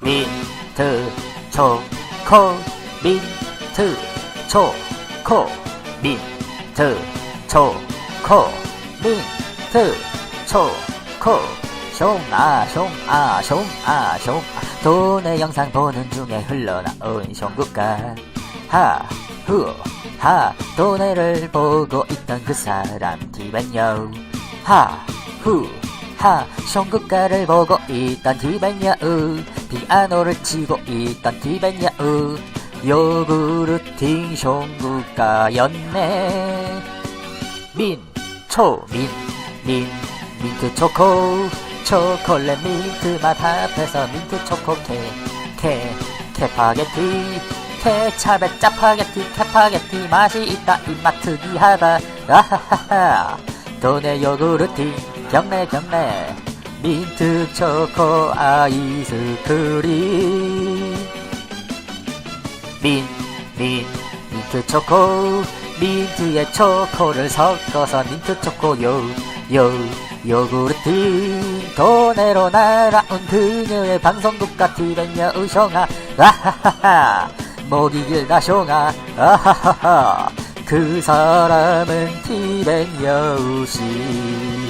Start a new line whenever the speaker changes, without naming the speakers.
민트 초코 민트 초코 민트 초코 민트 초코 숑아 숑아 숑아 숑아 돈의 영상 보는 중에 흘러나온 숑국가 하후 하 돈의를 보고 있던 그 사람 디벤요 하후 하 숑국가를 보고 있던 디벤요 피아노를 치고 있던 디벤요 요구르팅 숑국가였네. 민, 초, 민, 민, 민트 초코, 초콜릿 민트 맛 합해서 민트 초코 케, 케, 케파게티, 케찹에 짜파게티, 케파게티 맛이 있다. 입맛 특이하다, 아하하하, 돈의 요구르트, 경내 경내, 민트 초코 아이스크림. 민, 민, 민트 초코, 민트에 초코를 섞어서 민트 초코 요, 요, 요구르트. 도네로 날아온 그녀의 방송국과 티벤여 우숑아, 아하하하. 목이 길다 숑아, 아하하하. 그 사람은 티벤 여 우씨.